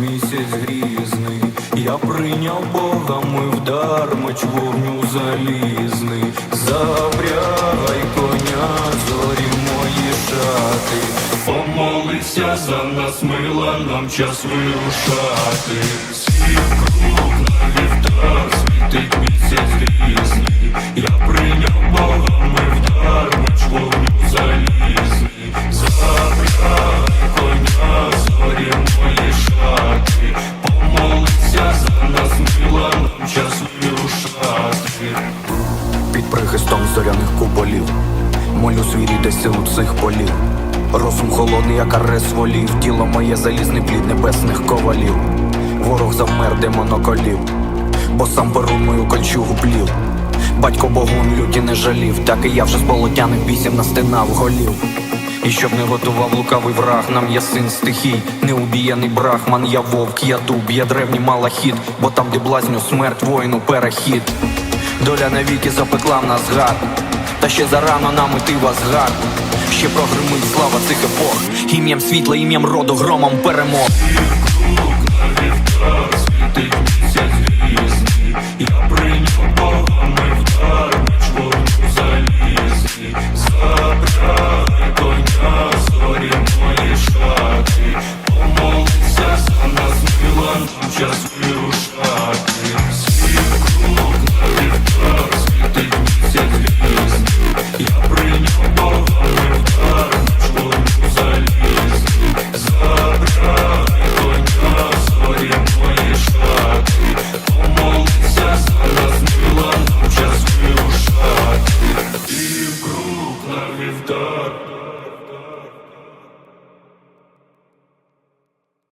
місяць грізний, я прийняв Бога, ми в дар меч вогню залізний, запрягай коня, зорі мої шати, помолися за нас, мила, нам час вирушати. Світ круг прихистом зоряних куполів. Молю свій рідний силу цих полів. Розум холодний, як арес волів. Тіло моє залізний плід небесних ковалів. Ворог завмер, де моноколів Бо сам беру мою кольчугу плів. Батько богун люті не жалів, так і я вже з болотяних бісів настинав голів. І щоб не готував лукавий враг, нам є син стихій, неубієний брахман, я вовк, я дуб, я древній малахіт, бо там, де блазню смерть, воїну перехід. Доля навіки запекла в нас гад, та ще зарано нам іти в Асгард. Ще прогримить слава цих епох, ім'ям світла, ім'ям роду, громом перемог. Я прийняв богами вдар, вогню залізний, я прийняв